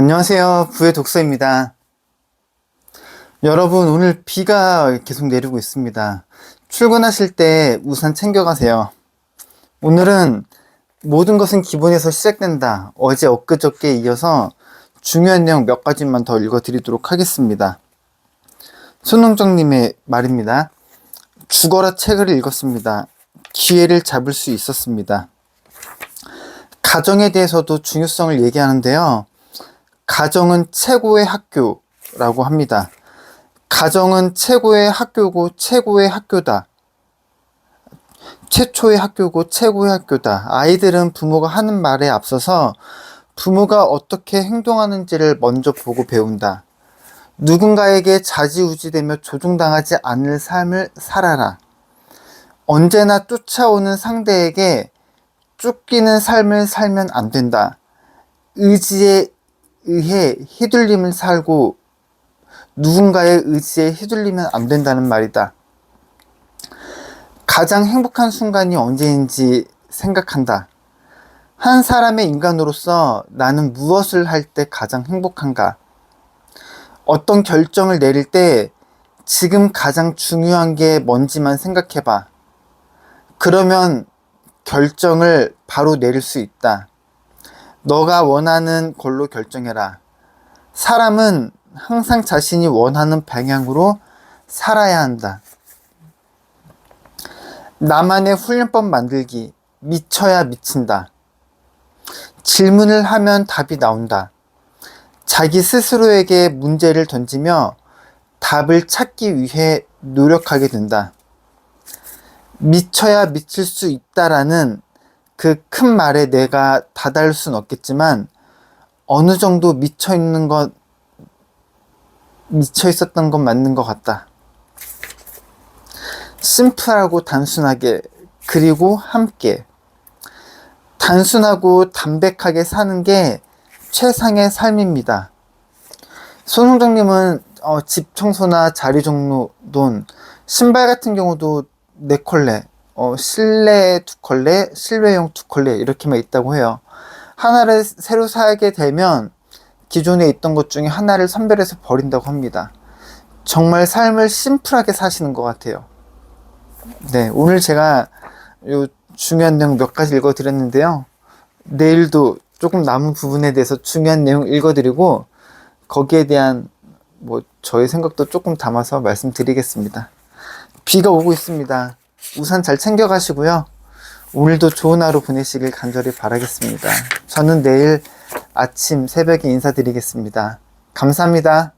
안녕하세요. 부의 독서입니다. 여러분, 오늘 비가 계속 내리고 있습니다. 출근하실 때 우산 챙겨가세요. 오늘은 모든 것은 기본에서 시작된다. 어제 엊그저께 이어서 중요한 내용 몇 가지만 더 읽어드리도록 하겠습니다. 손흥정님의 말입니다. 죽어라 책을 읽었습니다. 기회를 잡을 수 있었습니다. 가정에 대해서도 중요성을 얘기하는데요. 가정은 최고의 학교라고 합니다. 가정은 최고의 학교고 최고의 학교다. 최초의 학교고 최고의 학교다. 아이들은 부모가 하는 말에 앞서서 부모가 어떻게 행동하는지를 먼저 보고 배운다. 누군가에게 자지우지되며 조종당하지 않을 삶을 살아라. 언제나 쫓아오는 상대에게 쫓기는 삶을 살면 안 된다. 의지에 의해 휘둘림을 살고 누군가의 의지에 휘둘리면 안 된다는 말이다. 가장 행복한 순간이 언제인지 생각한다. 한 사람의 인간으로서 나는 무엇을 할 때 가장 행복한가? 어떤 결정을 내릴 때 지금 가장 중요한 게 뭔지만 생각해봐. 그러면 결정을 바로 내릴 수 있다. 너가 원하는 걸로 결정해라. 사람은 항상 자신이 원하는 방향으로 살아야 한다. 나만의 훈련법 만들기. 미쳐야 미친다. 질문을 하면 답이 나온다. 자기 스스로에게 문제를 던지며 답을 찾기 위해 노력하게 된다. 미쳐야 미칠 수 있다라는 그 큰 말에 내가 다다를 순 없겠지만 어느 정도 미쳐 있는 것 미쳐 있었던 건 맞는 것 같다. 심플하고 단순하게 그리고 함께 단순하고 담백하게 사는 게 최상의 삶입니다. 손흥정님은 어, 집 청소나 자리 정돈, 신발 같은 경우도 네 컬레, 어, 실내 두 컬레, 실외용 두 컬레 이렇게만 있다고 해요. 하나를 새로 사게 되면 기존에 있던 것 중에 하나를 선별해서 버린다고 합니다. 정말 삶을 심플하게 사시는 것 같아요. 네, 오늘 제가 요 중요한 내용 몇 가지 읽어드렸는데요. 내일도 조금 남은 부분에 대해서 중요한 내용 읽어드리고 거기에 대한 뭐 저의 생각도 조금 담아서 말씀드리겠습니다. 비가 오고 있습니다. 우산 잘 챙겨가시고요. 오늘도 좋은 하루 보내시길 간절히 바라겠습니다. 저는 내일 아침 새벽에 인사드리겠습니다. 감사합니다.